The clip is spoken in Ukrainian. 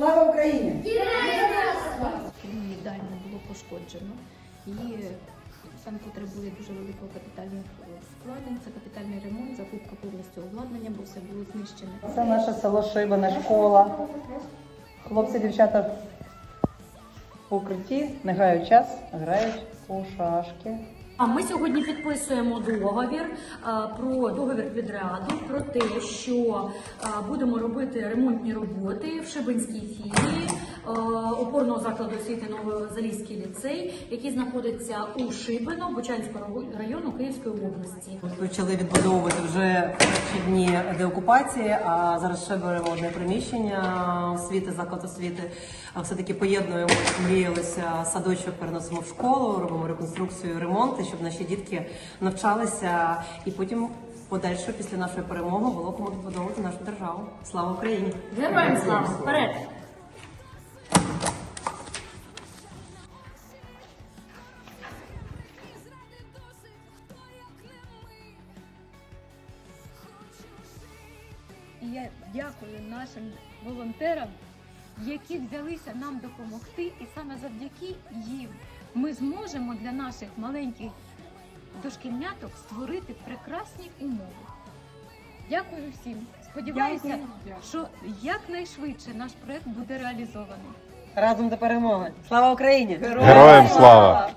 Слава Україні! Керівну їдальню було пошкоджено і сам потребує дуже великого капітального вкладень. Це капітальний ремонт, закупка повністю обладнання, бо все було знищене. Це наше село Шибане, школа. Хлопці, дівчата в укритті, не гають час, грають у шашки. А ми сьогодні підписуємо договір про договір підряду про те, що будемо робити ремонтні роботи в Шибинській філії опорного закладу освіти Новозалізький ліцей, який знаходиться у Шибино, Бучанського району Київської області. Почали відбудовувати вже перші дні деокупації, а зараз ще беремо одне приміщення освіти, заклад освіти. А Все-таки поєднуємо, мріялися садочок, переносимо в школу, робимо реконструкцію, ремонти, щоб наші дітки навчалися і потім подальше після нашої перемоги було кому відбудовувати нашу державу. Слава Україні! Героям слава! Вперед! І я дякую нашим волонтерам, які взялися нам допомогти, і саме завдяки їм ми зможемо для наших маленьких дошкільняток створити прекрасні умови. Дякую всім. Сподіваюся, що якнайшвидше наш проект буде реалізований. Разом до перемоги! Слава Україні! Героям слава!